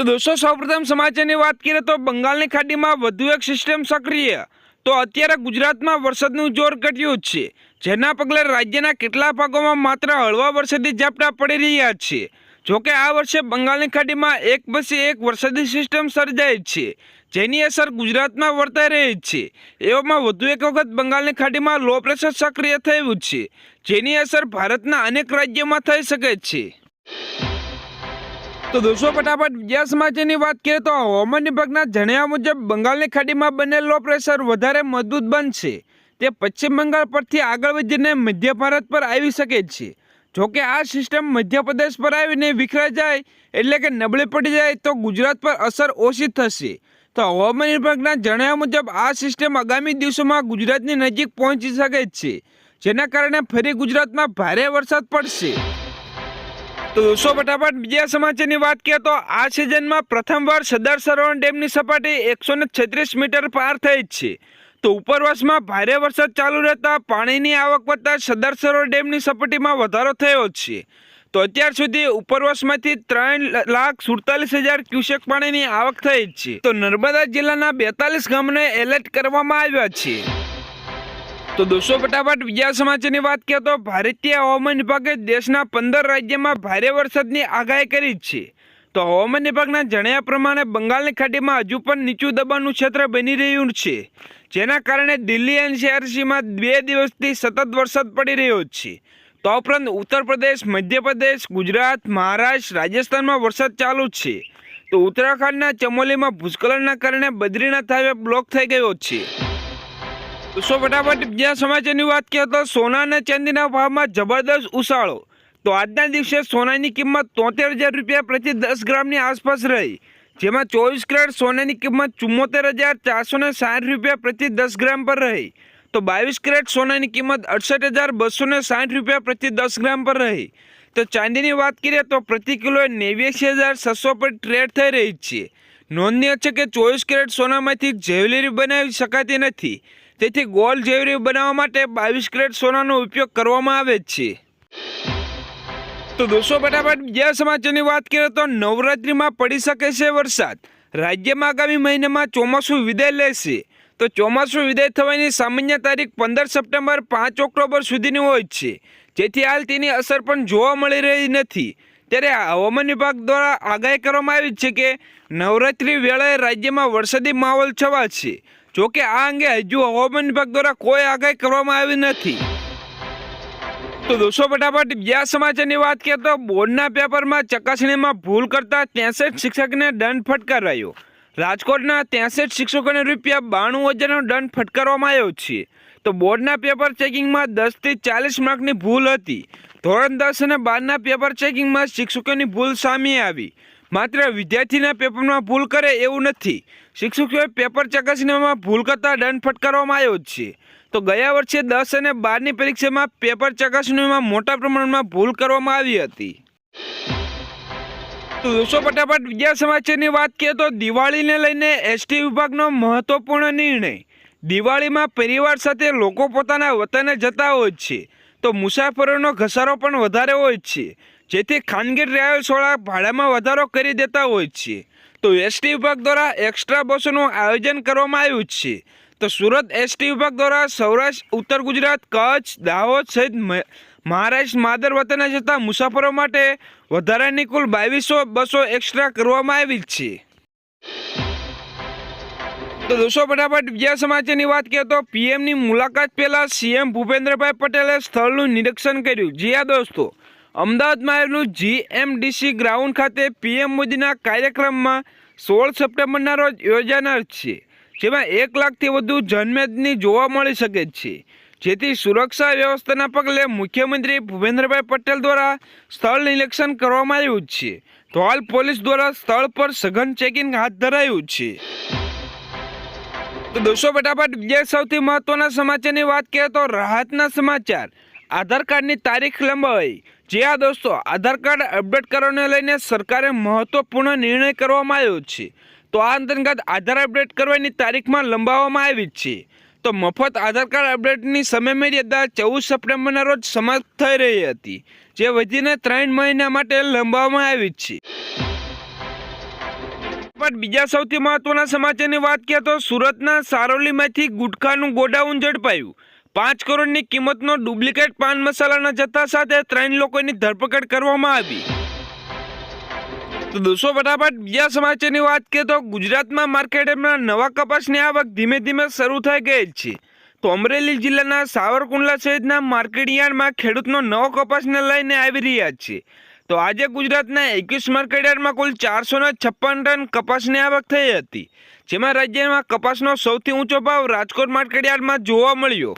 તો દોસ્તો સૌપ્રથમ સમાચારની વાત કરીએ તો બંગાળની ખાડીમાં વધુ એક સિસ્ટમ સક્રિય. તો અત્યારે ગુજરાતમાં વરસાદનું જોર ઘટ્યું છે. જેના પગલે રાજ્યના કેટલા ભાગોમાં માત્ર હળવા વરસાદી ઝાપટા પડી રહ્યા છે. જોકે આ વર્ષે બંગાળની ખાડીમાં એક પછી એક વરસાદી સિસ્ટમ સર્જાય છે. જેની અસર ગુજરાતમાં વર્તાઈ રહી છે. એવામાં વધુ એક વખત બંગાળની ખાડીમાં લો પ્રેશર સક્રિય થયું છે. જેની અસર ભારતના અનેક રાજ્યોમાં થઈ શકે છે. તો દોસ્તો ફટાફટ બીજા સમાચારની વાત કરીએ તો હવામાન વિભાગના જણાવ્યા મુજબ બંગાળની ખાડીમાં બનેલ લો પ્રેશર વધારે મજબૂત બનશે. તે પશ્ચિમ બંગાળ પરથી આગળ વધીને મધ્ય ભારત પર આવી શકે છે. જોકે આ સિસ્ટમ મધ્યપ્રદેશ પર આવીને વિખરાઈ જાય એટલે કે નબળી પડી જાય તો ગુજરાત પર અસર ઓછી થશે. તો હવામાન વિભાગના જણાવ્યા મુજબ આ સિસ્ટમ આગામી દિવસોમાં ગુજરાતની નજીક પહોંચી શકે છે. જેના કારણે ફરી ગુજરાતમાં ભારે વરસાદ પડશે. તો દોસ્તો ફટાફટ બીજા સમાચારની વાત કરીએ તો આ સિઝનમાં પ્રથમવાર સરદાર સરોવર ડેમની સપાટી એકસો છત્રીસ મીટર પાર થઈ જ છે. તો ઉપરવાસમાં ભારે વરસાદ ચાલુ રહેતા પાણીની આવક વધતા સરદાર સરોવર ડેમની સપાટીમાં વધારો થયો છે. તો અત્યાર સુધી ઉપરવાસમાંથી ત્રણ લાખ સુડતાલીસ હજાર ક્યુસેક પાણીની આવક થઈ જ છે. તો નર્મદા જિલ્લાના બેતાલીસ ગામને એલર્ટ કરવામાં આવ્યા છે. તો દોસ્તો, ફટાફટ બીજા સમાચારની વાત કરીએ તો ભારતીય હવામાન વિભાગે દેશના પંદર રાજ્યમાં ભારે વરસાદની આગાહી કરી છે. તો હવામાન વિભાગના જણાવ્યા પ્રમાણે બંગાળની ખાડીમાં હજુ પણ નીચું દબાણનું ક્ષેત્ર બની રહ્યું છે. જેના કારણે દિલ્હી એનસીઆરસીમાં બે દિવસથી સતત વરસાદ પડી રહ્યો છે. તો ઉપરાંત ઉત્તર પ્રદેશ, મધ્યપ્રદેશ, ગુજરાત, મહારાષ્ટ્ર, રાજસ્થાનમાં વરસાદ ચાલુ છે. તો ઉત્તરાખંડના ચમોલીમાં ભૂસ્ખલનના કારણે બદ્રીનાથ હાઈવે બ્લોક થઈ ગયો છે. તો ફટાફટ બીજા સમાચારની વાત કરીએ તો સોના અને ચાંદીના ભાવમાં જબરદસ્ત ઉછાળો. તો આજના દિવસે સોનાની કિંમત તોતેર હજાર રૂપિયા પ્રતિ દસ ગ્રામની આસપાસ રહી. જેમાં ચોવીસ કેરેટ સોનાની કિંમત ચુમ્મોતેર હજાર ચારસો ને સાઠ રૂપિયા પ્રતિ દસ ગ્રામ પર રહી. તો બાવીસ કેરેટ સોનાની કિંમત અડસઠ હજાર બસો ને સાઠ રૂપિયા પ્રતિ દસ ગ્રામ પર રહી. તો ચાંદીની વાત કરીએ તો પ્રતિ કિલોએ નેવ્યાસી હજાર છસો પર ટ્રેડ થઈ રહી છે. નોંધનીય છે કે ચોવીસ કેરેટ સોનામાંથી જ્વેલરી બનાવી શકાતી નથી. તેથી ગોલ્ડ જેવરી બનાવવા માટે બાવીસ કેરેટ સોનાનો ઉપયોગ કરવામાં આવે છે. તો દોસ્તો, ફટાફટ બીજા સમાચારની વાત કરીએ તો નવરાત્રિમાં પડી શકે છે વરસાદ. રાજ્યમાં આગામી મહિનામાં ચોમાસું વિદાય લેશે. તો ચોમાસું વિદાય થવાની સામાન્ય તારીખ પંદર સપ્ટેમ્બર પાંચ ઓક્ટોબર સુધીની હોય છે. જેથી હાલ તેની અસર પણ જોવા મળી રહી નથી. ત્યારે હવામાન વિભાગ દ્વારા આગાહી કરવામાં આવી છે કે નવરાત્રિ વેળાએ રાજ્યમાં વરસાદી માહોલ છવાશે. જોકે આ અંગે હજુ હવામાન વિભાગ દ્વારા કોઈ આગાહી કરવામાં આવી નથી. તો દોસ્તો, ફટાફટ બીજા સમાચારની વાત કરીએ તો બોર્ડના પેપરમાં ચકાસણીમાં ભૂલ કરતા ત્રેસઠ શિક્ષકને દંડ ફટકારાયો રાજકોટના ત્રેસઠ શિક્ષકોને રૂપિયા બાણું હજારનો દંડ ફટકારવામાં આવ્યો છે. તો બોર્ડના પેપર ચેકિંગમાં દસથી ચાલીસ માર્કની ભૂલ હતી. ધોરણ દસ અને બારના પેપર ચેકિંગમાં શિક્ષકોની ભૂલ સામે આવી. માત્ર વિદ્યાર્થીના પેપરમાં ભૂલ કરે એવું નથી. શિક્ષકોએ પેપર ચકાસણીમાં ભૂલ કરતા દંડ ફટકારવામાં આવ્યો છે. તો ગયા વર્ષે દસ અને બારની પરીક્ષામાં પેપર ચકાસણીમાં મોટા પ્રમાણમાં ભૂલ કરવામાં આવી હતી. તો દોસ્તો ફટાફટ બીજા સમાચારની વાત કરીએ તો દિવાળીને લઈને એસટી વિભાગનો મહત્વપૂર્ણ નિર્ણય. દિવાળીમાં પરિવાર સાથે લોકો પોતાના વતને જતા હોય છે. તો મુસાફરોનો ઘસારો પણ વધારે હોય છે. જેથી ખાનગી ડ્રાઈવર્સવાળા ભાડામાં વધારો કરી દેતા હોય છે. તો એસટી વિભાગ દ્વારા એક્સ્ટ્રા બસોનું આયોજન કરવામાં આવ્યું છે. તો સુરત એસટી વિભાગ દ્વારા સૌરાષ્ટ્ર, ઉત્તર ગુજરાત, કચ્છ, દાહોદ સહિત મહારાષ્ટ્ર, માદર વતને જતા મુસાફરો માટે વધારાની કુલ બાવીસો બસો એક્સ્ટ્રા કરવામાં આવી છે. તો દોસ્તો, ફટાફટ બીજા સમાચારની વાત કરીએ તો પીએમની મુલાકાત પહેલાં સીએમ ભૂપેન્દ્રભાઈ પટેલે સ્થળનું નિરીક્ષણ કર્યું. જી હા, દોસ્તો. અમદાવાદમાં આવેલું જીએમડીસી ગ્રાઉન્ડ ખાતે પીએમ મોદીના કાર્યક્રમમાં સોળ સપ્ટેમ્બરના રોજ યોજાનાર છે. જેમાં એક લાખથી વધુ જનમેદની જોવા મળી શકે છે. જેથી સુરક્ષા વ્યવસ્થાના પગલે મુખ્યમંત્રી ભૂપેન્દ્રભાઈ પટેલ દ્વારા સ્થળ નિરીક્ષણ કરવામાં આવ્યું છે. તો હાલ પોલીસ દ્વારા સ્થળ પર સઘન ચેકિંગ હાથ ધરાયું છે. તો દોસ્તો, ફટાફટ બીજા સૌથી મહત્વના સમાચારની વાત કરીએ તો રાહતના સમાચાર. આધાર કાર્ડની તારીખ લંબાવાઈ. જે આ દોસ્તો આધાર કાર્ડ અપડેટ કરવાને લઈને સરકારે મહત્વપૂર્ણ નિર્ણય કરવામાં આવ્યો છે. તો આ અંતર્ગત આધાર અપડેટ કરવાની તારીખમાં લંબાવવામાં આવી છે. તો મફત આધાર કાર્ડ અપડેટની સમયમર્યાદા ચૌદ સપ્ટેમ્બરના રોજ સમાપ્ત થઈ રહી હતી, જે વધીને ત્રણ મહિના માટે લંબાવવામાં આવી છે. પણ બીજા સૌથી મહત્વના સમાચારની વાત કરીએ તો સુરતના સારોલીમાંથી ગુટખાનું ગોડાઉન ઝડપાયું. પાંચ કરોડની કિંમતનો ડુપ્લિકેટ પાન મસાલાના જથ્થા સાથે ત્રણ લોકોની ધરપકડ કરવામાં આવી. તો દોસ્તો, ફટાફટ બીજા સમાચારની વાત કરીએ તો ગુજરાતમાં માર્કેટમાં નવા કપાસની આવક ધીમે ધીમે શરૂ થઈ ગઈ છે. તો અમરેલી જિલ્લાના સાવરકુંડલા સહિતના માર્કેટયાર્ડમાં ખેડૂતનો નવો કપાસને લઈને આવી રહ્યા છે. તો આજે ગુજરાતના એકવીસ માર્કેટયાર્ડમાં કુલ ચારસો છપ્પન ટન કપાસની આવક થઈ હતી. જેમાં રાજ્યમાં કપાસનો સૌથી ઊંચો ભાવ રાજકોટ માર્કેટયાર્ડમાં જોવા મળ્યો.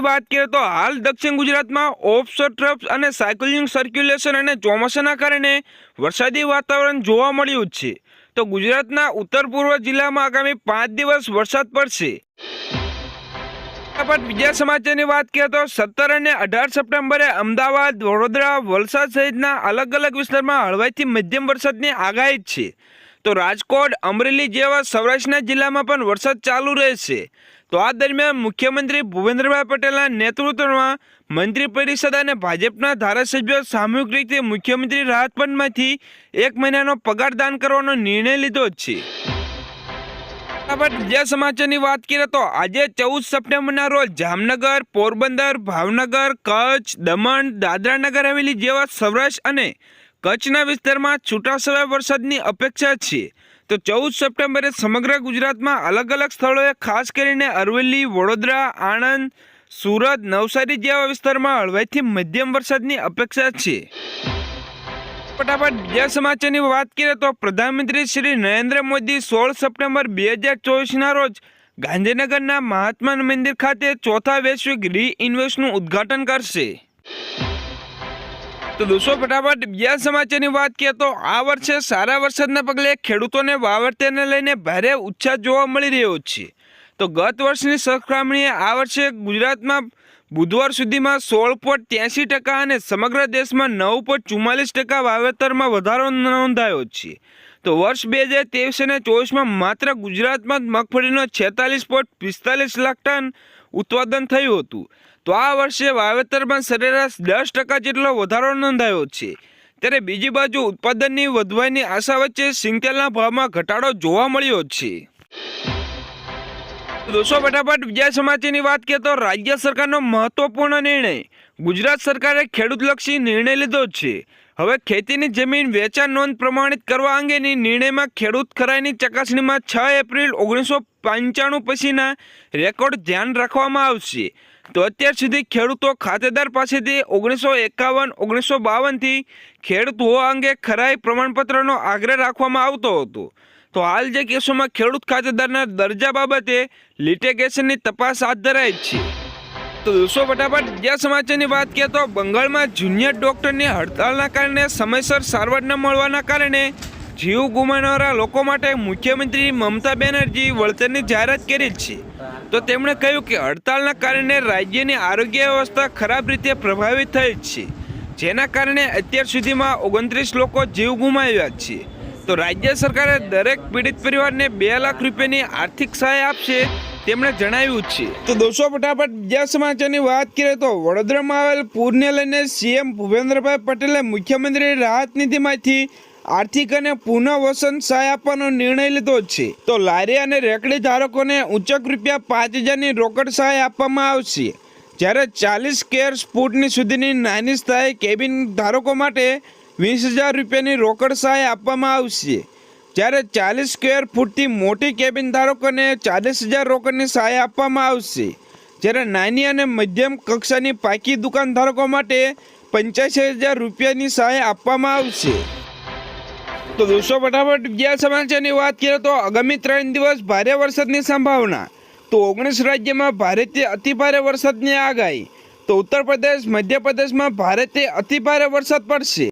વાત કરીએ તો હાલ દક્ષિણ ગુજરાતમાં ઓફશોર ટ્રફ અને સાયકલિંગ સર્ક્યુલેશન અને ચોમાસાના કારણે વરસાદી વાતાવરણ જોવા મળ્યું છે. તો ગુજરાતના ઉત્તર પૂર્વ જિલ્લામાં આગામી પાંચ દિવસ વરસાદ પડશે. ફટાફટ બીજા સમાચારની વાત કરીએ તો સત્તર અને અઢાર સપ્ટેમ્બરે અમદાવાદ, વડોદરા, વલસાડ સહિતના અલગ અલગ વિસ્તારમાં હળવાઈથી મધ્યમ વરસાદની આગાહી છે. તો રાજકોટ, અમરેલી જેવા સૌરાષ્ટ્રના જિલ્લામાં પણ વરસાદ ચાલુ રહેશે. તો આ દરમિયાન મુખ્યમંત્રી ભૂપેન્દ્રભાઈ પટેલના નેતૃત્વમાં મંત્રી પરિષદ અને ભાજપના ધારાસભ્યો સામૂહિક રીતે મુખ્યમંત્રી રાહત ફંડમાંથી એક મહિનાનો પગાર દાન કરવાનો નિર્ણય લીધો છે. ફટાફટ સમાચારની વાત કરીએ તો આજે ચૌદ સપ્ટેમ્બરના રોજ જામનગર, પોરબંદર, ભાવનગર, કચ્છ, દમણ દાદરા નગર હવેલી જેવા સૌરાષ્ટ્ર અને કચ્છના વિસ્તારમાં છૂટાછવાયા વરસાદની અપેક્ષા છે. તો ચૌદ સપ્ટેમ્બરે સમગ્ર ગુજરાતમાં અલગ અલગ સ્થળોએ ખાસ કરીને અરવલ્લી, વડોદરા, આણંદ, સુરત, નવસારી જેવા વિસ્તારમાં હળવાઈથી મધ્યમ વરસાદની અપેક્ષા છે. ફટાફટ બીજા સમાચારની વાત કરીએ તો પ્રધાનમંત્રી શ્રી નરેન્દ્ર મોદી સોળ સપ્ટેમ્બર બે હજાર ચોવીસના રોજ ગાંધીનગરના મહાત્મા મંદિર ખાતે ચોથા વૈશ્વિક રીઇન્વેસ્ટનું ઉદ્ઘાટન કરશે. તો દોસ્તો, ફટાફટ બીજા સમાચારની વાત કરીએ તો આ વર્ષે સારા વરસાદના પગલે ખેડૂતોને વાવરતેને લઈને ભારે ઉત્સાહ જોવા મળી રહ્યો છે. તો ગત વર્ષની સરખામણીએ આ વર્ષે ગુજરાતમાં બુધવાર સુધીમાં સોળ પોઈન્ટ ત્યાંસી ટકા અને સમગ્ર દેશમાં નવ પોઈન્ટ ચુમ્માલીસ ટકા વાવેતરમાં વધારો નોંધાયો છે. તો વર્ષ બે હજાર ત્રેવીસ અને ચોવીસમાં માત્ર ગુજરાતમાં જ મગફળીનો છેતાલીસ પોઈન્ટ પિસ્તાલીસ લાખ ટન ઉત્પાદન થયું હતું. તો આ વર્ષે વાવેતરમાં સરેરાશ દસ ટકા જેટલો વધારો નોંધાયો છે. ત્યારે બીજી બાજુ ઉત્પાદનની વધવાની આશા વચ્ચે સિંગતેલના ભાવમાં ઘટાડો જોવા મળ્યો છે. દોસ્તો, ફટાફટ બીજા સમાચારની વાત કરીએ તો રાજ્ય સરકારનો મહત્વપૂર્ણ નિર્ણય. ગુજરાત સરકારે ખેડૂતલક્ષી નિર્ણય લીધો છે. હવે ખેતીની જમીન વેચાણ નોંધ પ્રમાણિત કરવા અંગેની નિર્ણયમાં ખેડૂત ખરાઈની ચકાસણીમાં છ એપ્રિલ ઓગણીસો પંચાણું પછીના રેકોર્ડ ધ્યાન રાખવામાં આવશે. તો અત્યાર સુધી ખેડૂતો ખાતેદાર પાસેથી ઓગણીસો એકાવન, ઓગણીસો બાવનથી ખેડૂત હોવા અંગે ખરાઈ પ્રમાણપત્રનો આગ્રહ રાખવામાં આવતો હતો. તો હાલ જે કેસોમાં ખેડૂત ખાતેદારના દરજ્જા બાબતે લિટેગેશનની તપાસ હાથ ધરાઈ છે. તો દોસ્તો, ફટાફટ બીજા સમાચારની વાત કરીએ તો બંગાળમાં જુનિયર ડોક્ટરની હડતાલના કારણે સમયસર સારવાર ન મળવાના કારણે જીવ ગુમાવનારા લોકો માટે મુખ્યમંત્રી મમતા બેનર્જી વળતરની જાહેરાત કરી છે. તો તેમણે કહ્યું કે હડતાલના કારણે રાજ્યની આરોગ્ય વ્યવસ્થા ખરાબ રીતે પ્રભાવિત થઈ છે. જેના કારણે અત્યાર સુધીમાં ઓગણત્રીસ લોકો જીવ ગુમાવ્યા છે. તો રાજ્ય સરકારે દરેક પીડિત પરિવારને બે લાખ રૂપિયાની આર્થિક સહાય આપશે તેમણે જણાવ્યું છે. તો દોસ્તો, ફટાફટ બીજા સમાચારની વાત કરીએ તો વડોદરામાં આવેલ પૂરને લઈને સીએમ ભૂપેન્દ્રભાઈ પટેલે મુખ્યમંત્રી રાહત નિધિમાંથી આર્થિક અને પુનઃવસન સહાય આપવાનો નિર્ણય લીધો છે. તો લારી અને રેકડી ધારકોને ઉચ્ચક રૂપિયા પાંચ હજારની રોકડ સહાય આપવામાં આવશે. જ્યારે ચાલીસ કેર સ્પૂટની સુધીની નાની સ્થાયી કેબિન ધારકો માટે વીસ હજાર રૂપિયાની રોકડ સહાય આપવામાં આવશે. જ્યારે ચાલીસ સ્ક્વેર ફૂટથી મોટી કેબિન ધારકોને ચાલીસ હજાર રોકડની સહાય આપવામાં આવશે. જ્યારે નાની અને મધ્યમ કક્ષાની પાકી દુકાન ધારકો માટે પંચ્યાસી હજાર રૂપિયાની સહાય આપવામાં આવશે. તો દોસ્તો, ફટાફટ બીજા સમાચારની વાત કરીએ તો આગામી ત્રણ દિવસ ભારે વરસાદની સંભાવના. તો ઓગણીસ રાજ્યમાં ભારેથી અતિભારે વરસાદની આગાહી. તો ઉત્તર પ્રદેશ મધ્યપ્રદેશમાં ભારેથી અતિભારે વરસાદ પડશે.